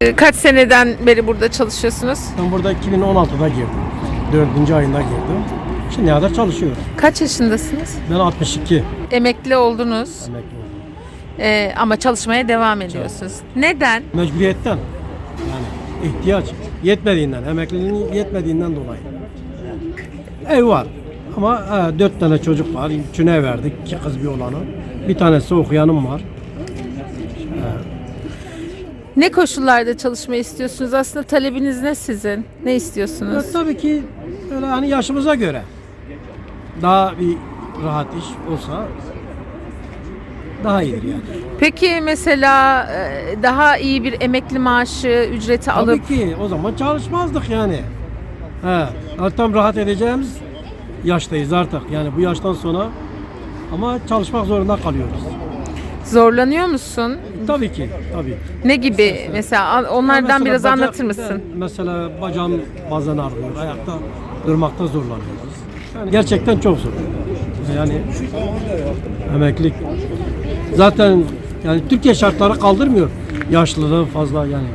Ee, kaç seneden beri burada çalışıyorsunuz? Ben burada 2016'da girdim. Dördüncü ayında girdim. Şimdi kadar çalışıyoruz. Kaç yaşındasınız? Ben 62. Emekli oldunuz Emekli oldum. e, ama çalışmaya devam ediyorsunuz. Neden? Mecburiyetten. Yani ihtiyaç yetmediğinden, emekliliğin yetmediğinden dolayı. Ev var. Ama e, dört tane çocuk var. Üçüne verdik. İki kız bir oğlanı. Bir tanesi okuyanım var. Ne koşullarda çalışmayı istiyorsunuz? Aslında talebiniz ne sizin? Ne istiyorsunuz? Ya, tabii ki öyle hani yaşımıza göre daha bir rahat iş olsa daha iyidir yani. Peki mesela e, daha iyi bir emekli maaşı, ücreti Tabii alıp ki o zaman çalışmazdık yani. He, tam rahat edeceğimiz yaştayız artık. Yani bu yaştan sonra ama çalışmak zorunda kalıyoruz. Zorlanıyor musun? Tabii ki, tabii. Ne gibi? Mesela an- onlardan Mesela biraz bacak- anlatır mısın? Mesela bacağım bazen ağrıyor, ayakta durmakta zorlanıyoruz. Yani gerçekten çok zor. Yani emeklilik zaten yani Türkiye şartları kaldırmıyor yaşlılığı fazla yani